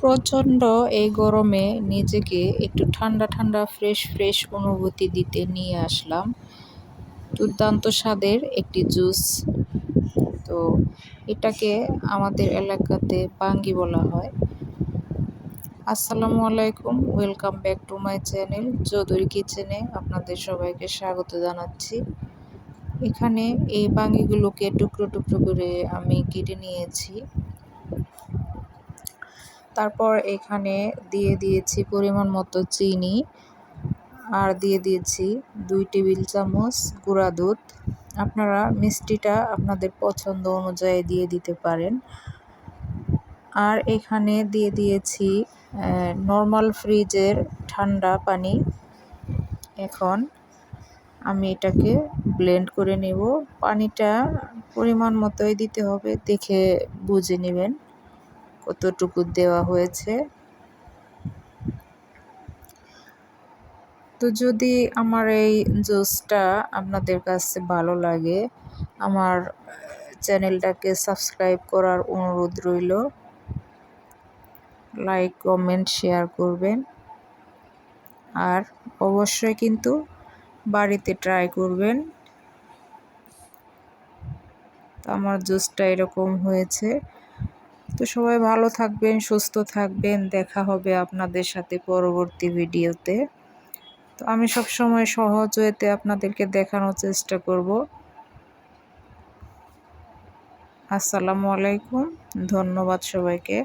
প্রচণ্ড এই গরমে নিজেকে একটু ঠান্ডা ঠান্ডা ফ্রেশ ফ্রেশ অনুভূতি দিতে নিয়ে আসলাম। দুর্দান্ত স্বাদের একটি জুস। তো এটাকে আমাদের এলাকাতে বাঙ্গি বলা হয়। আসসালামু আলাইকুম welcome back to my channel Chowdhury কিচেনে আপনাদের সবাইকে স্বাগত জানাচ্ছি। এখানে এই বাঙ্গিগুলোকে টুকরো টুকরো করে আমি কেটে নিয়েছি। তারপর এখানে দিয়ে দিয়েছি পরিমাণ মতো চিনি আর দিয়ে দিয়েছি দুই টেবিল চামচ গুঁড়া দুধ। আপনারা মিষ্টিটা আপনাদের পছন্দ অনুযায়ী দিয়ে দিতে পারেন। আর এখানে দিয়ে দিয়েছি নর্মাল ফ্রিজের ঠান্ডা পানি। এখন আমি এটাকে ব্লেন্ড করে নেব। পানিটা পরিমাণ মতোই দিতে হবে, দেখে বুঝে নেবেন। কতটুকু দেওয়া হয়েছে। তো যদি আমার এই জুসটা আপনাদের কাছে ভালো লাগে, আমার চ্যানেলটাকে সাবস্ক্রাইব করার অনুরোধ রইল। লাইক, কমেন্ট, শেয়ার করবেন। আর অবশ্যই কিন্তু বাড়িতে ট্রাই করবেন। আমার জুসটা এরকম হয়েছে। তো সবাই ভালো থাকবেন, সুস্থ থাকবেন। দেখা হবে আপনাদের সাথে পরবর্তী ভিডিওতে। তো আমি সব সময় সহজ ওয়েতে আপনাদেরকে দেখানোর চেষ্টা করব। আসসালামু আলাইকুম। ধন্যবাদ সবাইকে।